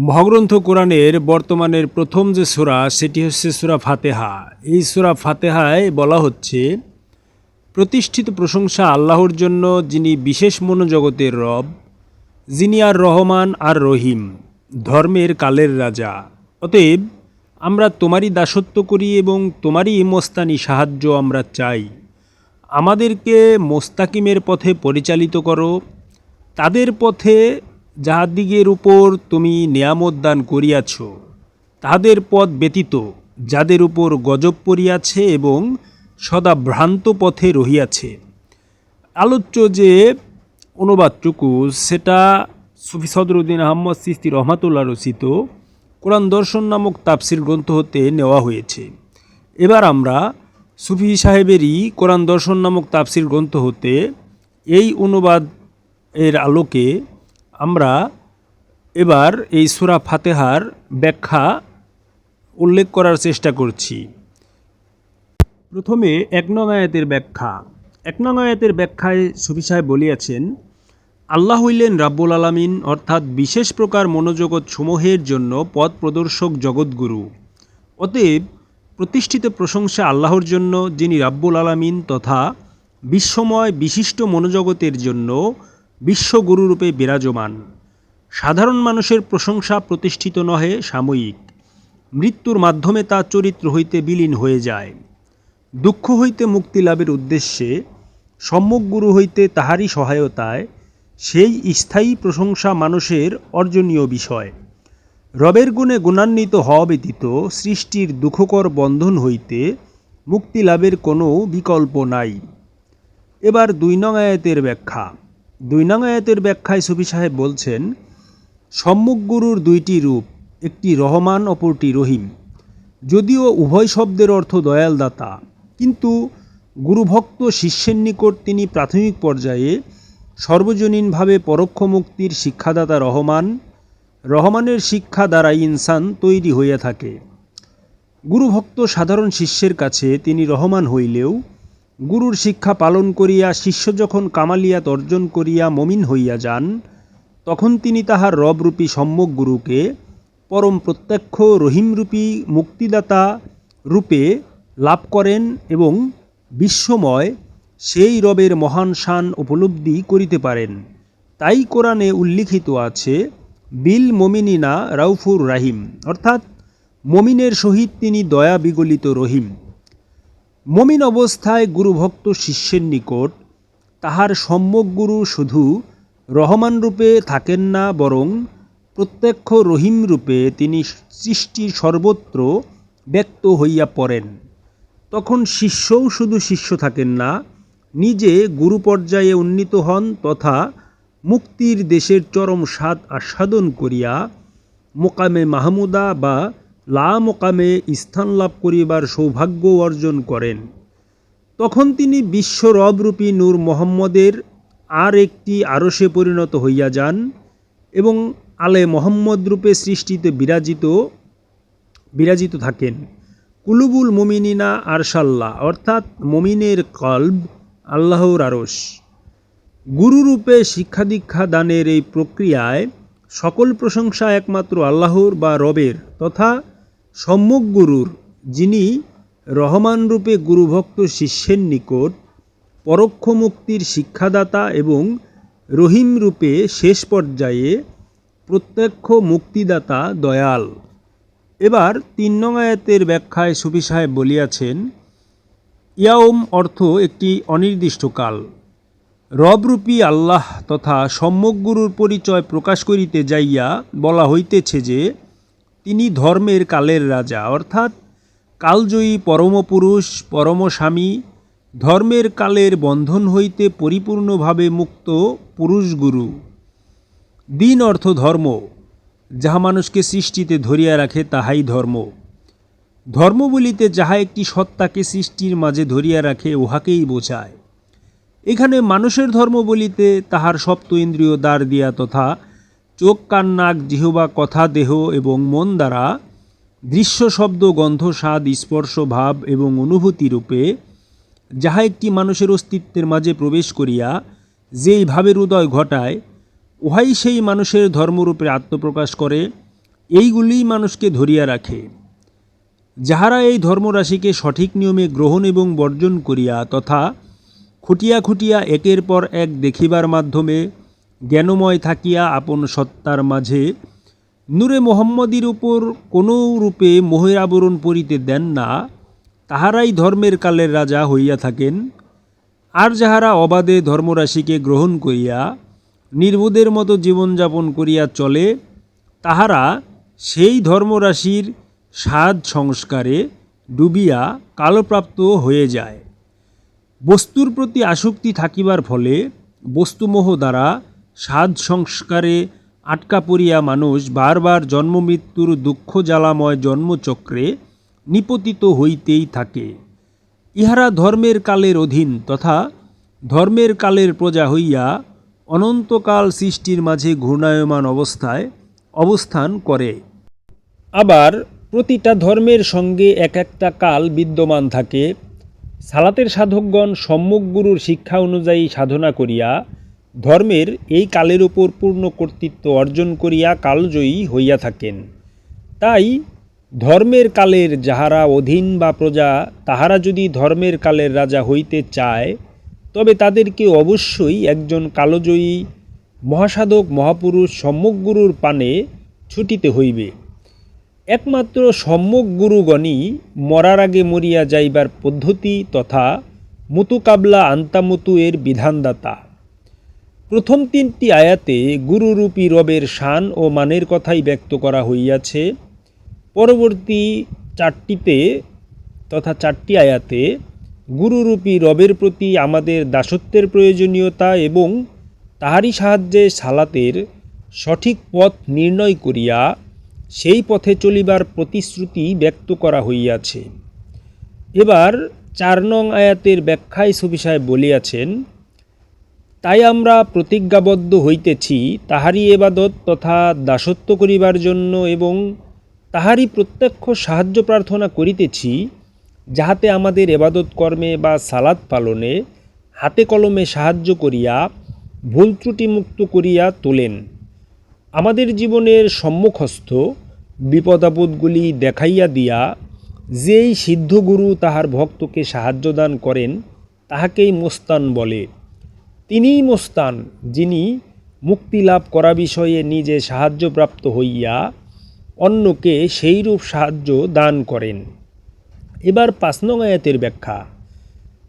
মহাগ্রন্থ কোরআনের বর্তমানের প্রথম যে সূরা, সেটি হচ্ছে সূরা ফাতেহা। এই সূরা ফাতেহায় বলা হচ্ছে, প্রতিষ্ঠিত প্রশংসা আল্লাহর জন্য যিনি বিশেষ মনোজগতের রব, যিনি আর রহমান আর রহিম, ধর্মের কালের রাজা। অতএব, আমরা তোমারই দাসত্ব করি এবং তোমারই মোস্তানি সাহায্য আমরা চাই। আমাদেরকে মোস্তাকিমের পথে পরিচালিত করো, তাদের পথে যাহাদিগের উপর তুমি নিয়ামত দান করিয়াছ, তাহাদের পথ ব্যতীত যাদের উপর গজব পড়িয়াছে এবং সদা ভ্রান্ত পথে রহিয়াছে। আলোচ্য যে অনুবাদটুকু, সেটা সুফি সদরুদ্দিন আহম্মদ সিস্তি রহমাতুল্লাহ রচিত কোরআন দর্শন নামক তাফসির গ্রন্থ হতে নেওয়া হয়েছে। এবার আমরা সুফি সাহেবেরই কোরআন দর্শন নামক তাফসির গ্রন্থ হতে এই অনুবাদ এর আলোকে আমরা এবার এই সুরা ফাতেহার ব্যাখ্যা উল্লেখ করার চেষ্টা করছি। প্রথমে এক নং আয়াতের ব্যাখ্যা। এক নং আয়াতের ব্যাখ্যায় সুফি সাহেব বলিয়াছেন, আল্লাহ হইলেন রাব্বুল আলামিন, অর্থাৎ বিশেষ প্রকার মনোজগৎ সমূহের জন্য পথ প্রদর্শক জগৎগুরু। অতএব প্রতিষ্ঠিত প্রশংসা আল্লাহর জন্য, যিনি রাব্বুল আলামিন, তথা বিশ্বময় বিশিষ্ট মনোজগতের জন্য বিশ্বগুরুরূপে বিরাজমান। সাধারণ মানুষের প্রশংসা প্রতিষ্ঠিত নহে সাময়িক। মৃত্যুর মাধ্যমে তা চরিত্র হইতে বিলীন হয়ে যায়। দুঃখ হইতে মুক্তি লাভের উদ্দেশ্যে সম্যক গুরু হইতে তাহারই সহায়তায় সেই স্থায়ী প্রশংসা মানুষের অর্জনীয় বিষয়। রবের গুণে গুণান্বিত হওয়া ব্যতীত সৃষ্টির দুঃখকর বন্ধন হইতে মুক্তি লাভের কোনো বিকল্প নাই। এবার দুই নং আয়াতের ব্যাখ্যা। দুই নং আয়াতের ব্যাখ্যায় সুফি সাহেব বলছেন, সম্মুখ গুরুর দুইটি রূপ, একটি রহমান, অপরটি রহিম। যদিও উভয় শব্দের অর্থ দয়াল দাতা কিন্তু গুরুভক্ত শিষ্যের নিকট তিনি প্রাথমিক পর্যায়ে সর্বজনীনভাবে পরোক্ষ মুক্তির শিক্ষাদাতা রহমান, রহমানের শিক্ষা দ্বারা ইনসান তৈরি হইয়া থাকে। গুরুভক্ত সাধারণ শিষ্যের কাছে তিনি রহমান হইলেও গুরুর শিক্ষা পালন করিয়া শিষ্য যখন কামালিয়াত অর্জন করিয়া মমিন হইয়া যান, তখন তিনি তাহার রবরূপী সম্যক গুরুকে পরম প্রত্যক্ষ রহিমরূপী মুক্তিদাতা রূপে লাভ করেন এবং বিশ্বময় সেই রবের মহান শান উপলব্ধি করিতে পারেন। তাই কোরআনে উল্লিখিত আছে, বিল মমিনিনা রাউফুর রাহিম, অর্থাৎ মমিনের সহিত তিনি দয়া বিগলিত রহিম। মমিন অবস্থায় গুরুভক্ত শিষ্যের নিকট তাহার সম্যক গুরু শুধু রহমান রূপে থাকেন না, বরং প্রত্যক্ষ রহিম রূপে তিনি সৃষ্টির সর্বত্র ব্যক্ত হইয়া পড়েন। তখন শিষ্যও শুধু শিষ্য থাকেন না, নিজে গুরু পর্যায়ে উন্নীত হন তথা মুক্তির দেশের চরম স্বাদ আস্বাদন করিয়া মোকামে মাহমুদা বা লা মোকামে স্থান লাভ করিবার সৌভাগ্য অর্জন করেন। তখন তিনি বিশ্ব রবরূপী নূর মোহাম্মদের আর একটি আরসে পরিণত হইয়া যান এবং আলে মোহাম্মদ রূপে সৃষ্টিতে বিরাজিত বিরাজিত থাকেন। কুলুবুল মমিনিনা আরশাল্লাহ, অর্থাৎ মমিনের কল্ব, আল্লাহর আরস গুরুরূপে শিক্ষা দীক্ষা দানের এই প্রক্রিয়ায় সকল প্রশংসা একমাত্র আল্লাহর বা রবের, তথা সম্যক গুরুর, যিনি রহমান রূপে গুরুভক্ত শিষ্যের নিকট পরোক্ষ মুক্তির শিক্ষাদাতা এবং রহিম রূপে শেষ পর্যায়ে প্রত্যক্ষ মুক্তিদাতা দয়াল। এবার তিন নং ব্যাখ্যায় সুফি সাহেব বলিয়াছেন, ইয়াওম অর্থ একটি অনির্দিষ্টকাল। রবরূপী আল্লাহ তথা সম্যক গুরুর পরিচয় প্রকাশ করিতে যাইয়া বলা হইতেছে যে তিনি ধর্মের কালের রাজা, অর্থাৎ কালজয়ী পরমপুরুষ, পরমস্বামী, ধর্মের কালের বন্ধন হইতে পরিপূর্ণভাবে মুক্ত পুরুষ গুরু দিন অর্থ ধর্ম, যাহা মানুষকে সৃষ্টিতে ধরিয়া রাখে তাহাই ধর্ম। ধর্ম বলিতে যাহা একটি সত্তাকে সৃষ্টির মাঝে ধরিয়া রাখে উহাকেই বোঝায়। এখানে মানুষের ধর্ম বলিতে তাহার সপ্ত ইন্দ্রিয় দ্বার দিয়া তথা চোখ, কান, নাক, জিহবা, কথা, দেহ এবং মন দ্বারা দৃশ্য, শব্দ, গন্ধ, স্বাদ, স্পর্শ, ভাব এবং অনুভূতি রূপে যাহা একটি মানুষের অস্তিত্বের মাঝে প্রবেশ করিয়া যেই ভাবের উদয় ঘটায়, উহাই সেই মানুষের ধর্মরূপে আত্মপ্রকাশ করে এইগুলিই মানুষকে ধরিয়া রাখে। যাহারা এই ধর্মরাশিকে সঠিক নিয়মে গ্রহণ এবং বর্জন করিয়া তথা খুটিয়া খুটিয়া একের পর এক দেখিবার মাধ্যমে জ্ঞানময় থাকিয়া আপন সত্তার মাঝে নূরে মোহাম্মদীর উপর কোনো রূপে মোহের আবরণ পরিতে দেন না, তাহারাই ধর্মের কালের রাজা হইয়া থাকেন। আর যাহারা অবাধে ধর্মরাশিকে গ্রহণ করিয়া নির্বোধের মতো জীবনযাপন করিয়া চলে, তাহারা সেই ধর্মরাশির সাজ সংস্কারে ডুবিয়া কালপ্রাপ্ত হয়ে যায়। বস্তুর প্রতি আসক্তি থাকিবার ফলে বস্তুমোহ দ্বারা সাজ সংস্কারে আটকা পড়িয়া মানুষ বারবার জন্মমৃত্যুর দুঃখ জ্বালাময় জন্মচক্রে নিপতিত হইতেই থাকে। ইহারা ধর্মের কালের অধীন তথা ধর্মের কালের প্রজা হইয়া অনন্তকাল সৃষ্টির মাঝে ঘূর্ণায়মান অবস্থায় অবস্থান করে। আবার প্রতিটা ধর্মের সঙ্গে এক একটা কাল বিদ্যমান থাকে। সালাতের সাধকগণ সম্মুখ গুরুর শিক্ষা অনুযায়ী সাধনা করিয়া ধর্মের এই কালের উপর পূর্ণ কর্তৃত্ব অর্জন করিয়া কালজয়ী হইয়া থাকেন। তাই ধর্মের কালের যাহারা অধীন বা প্রজা, তাহারা যদি ধর্মের কালের রাজা হইতে চায়, তবে তাদেরকে অবশ্যই একজন কালজয়ী মহাসাধক, মহাপুরুষ সম্মুখ গুরুর পানে ছুটিতে হইবে। একমাত্র সম্যক গুরুগণই মরার আগে মরিয়া যাইবার পদ্ধতি তথা মুতুকাবলা আন্তামুতু এর বিধানদাতা। প্রথম তিনটি আয়াতে গুরুরূপী রবের শান ও মানের কথাই ব্যক্ত করা হইয়াছে। পরবর্তী চারটিতে তথা চারটি আয়াতে গুরুরূপী রবের প্রতি আমাদের দাসত্বের প্রয়োজনীয়তা এবং তাহারই সাহায্যে সালাতের সঠিক পথ নির্ণয় করিয়া সেই পথে চলিবার প্রতিশ্রুতি ব্যক্ত করা হইয়াছে। এবার চার নং আয়াতের ব্যাখ্যায় সুবিষয় বলিয়াছেন তাই আমরা প্রতিজ্ঞাবদ্ধ হইতেছি তাহারই এবাদত তথা দাসত্ব করিবার জন্য এবং তাহারই প্রত্যক্ষ সাহায্য প্রার্থনা করিতেছি, যাহাতে আমাদের এবাদত কর্মে বা সালাদ পালনে হাতে কলমে সাহায্য করিয়া ভুল ত্রুটি মুক্ত করিয়া তোলেন। আমাদের জীবনের সম্মুখস্থ বিপদাপদগুলি দেখাইয়া দিয়া যেই সিদ্ধগুরু তাহার ভক্তকে সাহায্য দান করেন, তাহাকেই মোস্তান বলে। তিনিই মোস্তান, যিনি মুক্তি লাভ করা বিষয়ে নিজে সাহায্যপ্রাপ্ত হইয়া অন্যকে সেইরূপ সাহায্য দান করেন। এবার পাঁচ আয়াতের ব্যাখ্যা।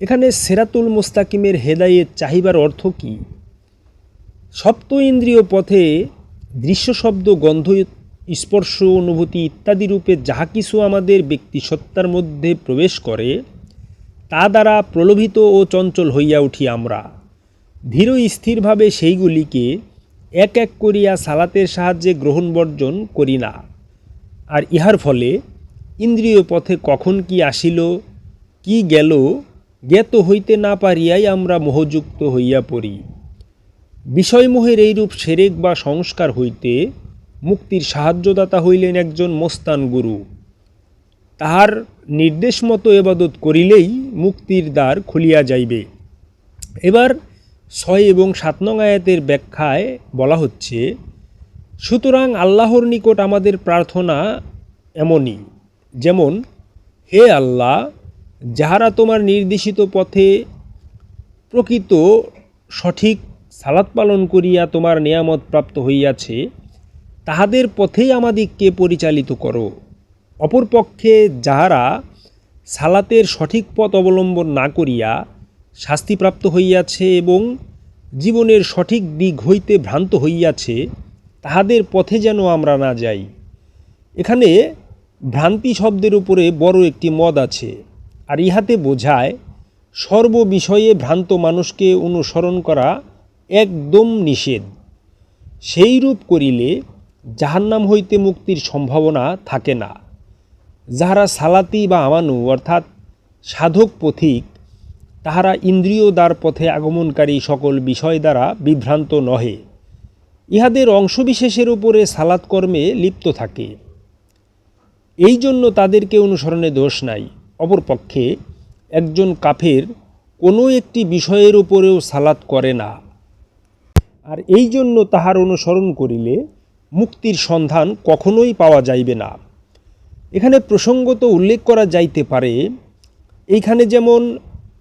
এখানে সেরাতুল মুস্তাকিমের হেদায়েত চাহিবার অর্থ কী? সপ্ত ইন্দ্রিয় পথে দৃশ্য, শব্দ, গন্ধ, স্পর্শ, অনুভূতি ইত্যাদি রূপে যাহা কিছু আমাদের ব্যক্তিসত্তার মধ্যে প্রবেশ করে, তা দ্বারা প্রলোভিত ও চঞ্চল হইয়া উঠি আমরা। ধীর স্থিরভাবে সেইগুলিকে এক এক করিয়া সালাতের সাহায্যে গ্রহণ বর্জন করি না। আর ইহার ফলে ইন্দ্রিয় পথে কখন কি আসিল, কি গেল, জ্ঞাত হইতে না পারিয়াই আমরা মোহযুক্ত হইয়া পড়ি। বিষয়মোহের এইরূপ সেরেক বা সংস্কার হইতে মুক্তির সাহায্যদাতা হইলেন একজন মোস্তান গুরু। তাহার নির্দেশ মতো এবাদত করিলেই মুক্তির দ্বার খুলিয়া যাইবে। এবার ছয় এবং সাত নং আয়াতের ব্যাখ্যায় বলা হচ্ছে, সুতরাং আল্লাহর নিকট আমাদের প্রার্থনা এমনই, যেমন, হে আল্লাহ, যাহারা তোমার নির্দেশিত পথে প্রকৃত সঠিক সালাত পালন করিয়া তোমার নিয়ামত প্রাপ্ত হইয়াছে, তাহাদের পথেই আমাদিগকে পরিচালিত করো। অপরপক্ষে যাহারা সালাতের সঠিক পথ অবলম্বন না করিয়া শাস্তিপ্রাপ্ত হইয়াছে এবং জীবনের সঠিক দিক হইতে ভ্রান্ত হইয়াছে, তাহাদের পথে যেন আমরা না যাই। এখানে ভ্রান্তি শব্দের উপরে বড় একটি মদ আছে, আর ইহাতে বোঝায় সর্ব বিষয়ে ভ্রান্ত মানুষকে অনুসরণ করা একদম নিষেধ। সেইরূপ করিলে জাহান্নাম হইতে মুক্তির সম্ভাবনা থাকে না। যাহারা সালাতি বা আমানু, অর্থাৎ সাধক পথিক তাহারা ইন্দ্রিয় দ্বার পথে আগমনকারী সকল বিষয় দ্বারা বিভ্রান্ত নহে। ইহাদের অংশবিশেষের উপরে সালাত কর্মে লিপ্ত থাকে। এই জন্য তাদেরকে অনুসরণে দোষ নাই। অপরপক্ষে একজন কাফের কোনো একটি বিষয়ের উপরেও সালাত করে না। আর এই জন্য তাহার অনুসরণ করিলে মুক্তির সন্ধান কখনোই পাওয়া যাইবে না। এখানে প্রসঙ্গত উল্লেখ করা যাইতে পারে, এইখানে যেমন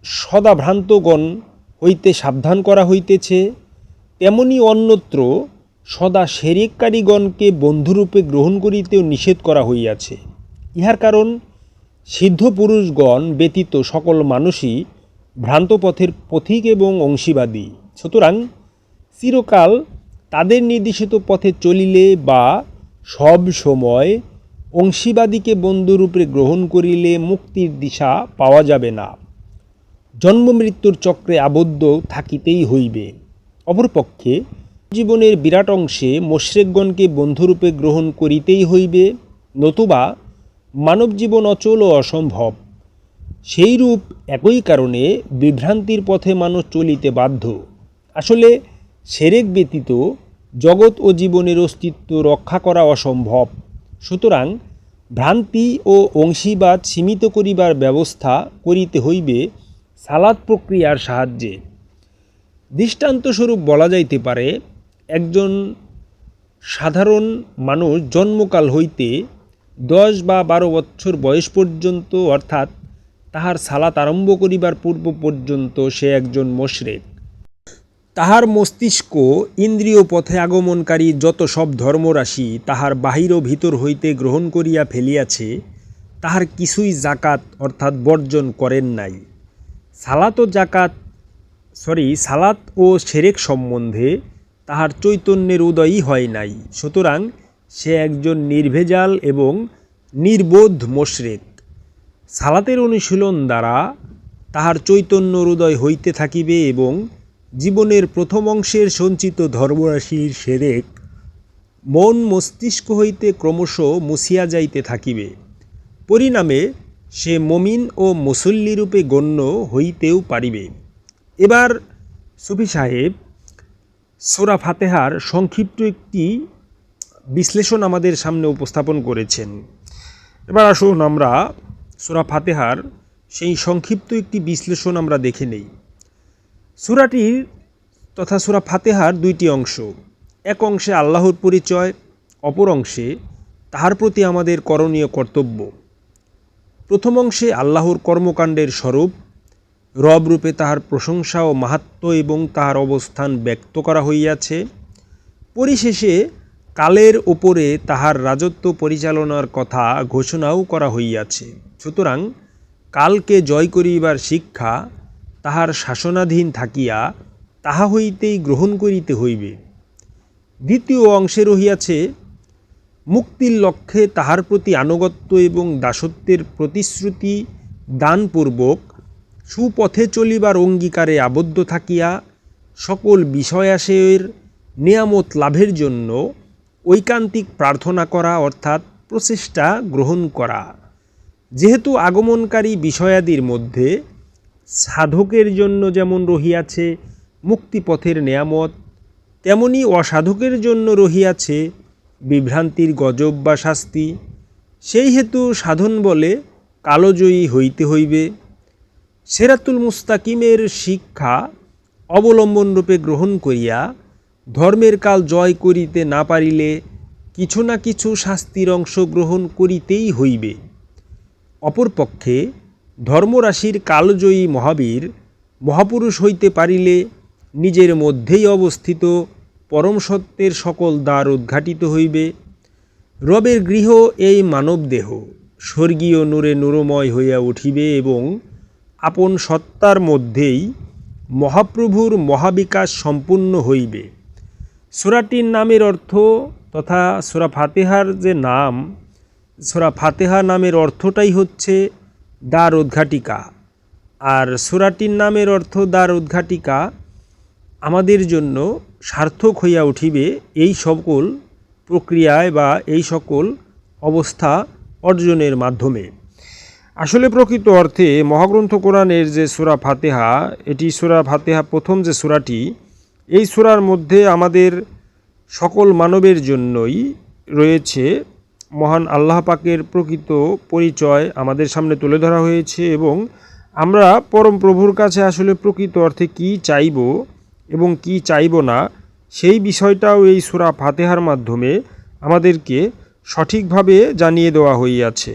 সদাভ্রান্তগণ হইতে সাবধান করা হইতেছে, তেমনি অন্যত্র সদা সেরেককারীগণকে বন্ধুরূপে গ্রহণ করিতেও নিষেধ করা হইয়াছে। ইহার কারণ, সিদ্ধ পুরুষগণ ব্যতীত সকল মানুষই ভ্রান্ত পথের পথিক এবং অংশীবাদী। সুতরাং চিরকাল তাদের নির্দেশিত পথে চলিলে বা সব সময় অংশীবাদীকে বন্ধুরূপে গ্রহণ করিলে মুক্তির দিশা পাওয়া যাবে না। জন্ম মৃত্যুর চক্রে আবদ্ধ থাকিতেই হইবে। অপরপক্ষে জীবনের বিরাট অংশে মোশরেকগণকে বন্ধুরূপে গ্রহণ করিতেই হইবে, নতুবা মানব জীবন অচল ও অসম্ভব। সেইরূপ একই কারণে বিভ্রান্তির পথে মানুষ চলিতে বাধ্য। আসলে সেরেক ব্যতীত জগৎ ও জীবনের অস্তিত্ব রক্ষা করা অসম্ভব। সুতরাং ভ্রান্তি ও অংশীবাদ সীমিত করিবার ব্যবস্থা করিতে হইবে সালাদ প্রক্রিয়ার সাহায্যে। দৃষ্টান্তস্বরূপ বলা যাইতে পারে, একজন সাধারণ মানুষ জন্মকাল হইতে দশ বা বারো বৎসর বয়স পর্যন্ত, অর্থাৎ তাহার সালাত আরম্ভ করিবার পূর্ব পর্যন্ত সে একজন মোশরেক। তাহার মস্তিষ্ক ইন্দ্রিয় পথে আগমনকারী যত সব ধর্মরাশি তাহার বাহির ও ভিতর হইতে গ্রহণ করিয়া ফেলিয়াছে, তাহার কিছুই জাকাত, অর্থাৎ বর্জন করেন নাই। সালাত ও জাকাত সরি সালাত ও সেরেক সম্বন্ধে তাহার চৈতন্যের উদয়ই হয় নাই। সুতরাং সে একজন নির্ভেজাল এবং নির্বোধ মোশরেক। সালাতের অনুশীলন দ্বারা তাহার চৈতন্য হৃদয় হইতে থাকিবে এবং জীবনের প্রথম অংশের সঞ্চিত ধর্মরাশির সেরেক মন মস্তিষ্ক হইতে ক্রমশ মুছিয়া যাইতে থাকিবে। পরিণামে সে মমিন ও মুসল্লিরূপে গণ্য হইতেও পারিবে। এবার সুফি সাহেব সোরা ফাতেহার সংক্ষিপ্ত একটি বিশ্লেষণ আমাদের সামনে উপস্থাপন করেছেন। এবার আসুন আমরা সুরা ফাতেহার সেই সংক্ষিপ্ত একটি বিশ্লেষণ আমরা দেখে নেই। সুরাটির তথা সুরা ফাতেহার দুইটি অংশ। এক অংশে আল্লাহর পরিচয়, অপর অংশে তাহার প্রতি আমাদের করণীয় কর্তব্য। প্রথম অংশে আল্লাহর কর্মকাণ্ডের স্বরূপ, রব রূপে তাহার প্রশংসা ও মাহাত্ম এবং তাহার অবস্থান ব্যক্ত করা হইয়াছে। পরিশেষে কালের ওপরে তাহার রাজত্ব পরিচালনার কথা ঘোষণাও করা হইয়াছে। সুতরাং কালকে জয় করিবার শিক্ষা তাহার শাসনাধীন থাকিয়া তাহা হইতেই গ্রহণ করিতে হইবে। দ্বিতীয় অংশে রহিয়াছে মুক্তির লক্ষ্যে তাহার প্রতি আনুগত্য এবং দাসত্বের প্রতিশ্রুতি দানপূর্বক সুপথে চলিবার অঙ্গীকারে আবদ্ধ থাকিয়া সকল বিষয়াশয়ের নিয়ামত লাভের জন্য ঐকান্তিক প্রার্থনা করা অর্থাৎ প্রচেষ্টা গ্রহণ করা। যেহেতু আগমনকারী বিষয়াদির মধ্যে সাধকের জন্য যেমন রহিয়াছে মুক্তিপথের নেয়ামত, তেমনি অসাধকের জন্য রহিয়াছে বিভ্রান্তির গজব বা শাস্তি, সেই হেতু সাধন বলে কালোজয়ী হইতে হইবে। সেরাতুল মুস্তাকিমের শিক্ষা অবলম্বনরূপে গ্রহণ করিয়া ধর্মের কাল জয় করিতে না পারিলে কিছু না কিছু শাস্তির অংশগ্রহণ করিতেই হইবে। অপরপক্ষে ধর্মরাশির কালজয়ী মহাবীর, মহাপুরুষ হইতে পারিলে নিজের মধ্যেই অবস্থিত পরম সত্যের সকল দ্বার উদ্ঘাটিত হইবে। রবের গৃহ এই মানবদেহ স্বর্গীয় নূরে নূরময় হইয়া উঠিবে এবং আপন সত্তার মধ্যেই মহাপ্রভুর মহাবিকাশ সম্পূর্ণ হইবে। সুরাটির নামের অর্থ তথা সুরা ফাতেহার যে নাম, সুরা ফাতেহা নামের অর্থটাই হচ্ছে দ্বার উদ্ঘাটিকা। আর সুরাটির নামের অর্থ দ্বার উদ্ঘাটিকা আমাদের জন্য সার্থক হইয়া উঠিবে এই সকল প্রক্রিয়ায় বা এই সকল অবস্থা অর্জনের মাধ্যমে। আসলে প্রকৃত অর্থে মহাগ্রন্থ কোরআনের যে সুরা ফাতেহা, এটি সুরা ফাতেহা প্রথম যে সুরাটি, এই সুরার মধ্যে আমাদের সকল মানবের জন্যই রয়েছে মহান আল্লাহ পাকের প্রকৃত পরিচয় আমাদের সামনে তুলে ধরা হয়েছে এবং আমরা পরম প্রভুর কাছে আসলে প্রকৃত অর্থে কি চাইব এবং কি চাইব না, সেই বিষয়টাও এই সুরা ফাতেহার মাধ্যমে আমাদেরকে সঠিকভাবে জানিয়ে দেওয়া হইয়াছে।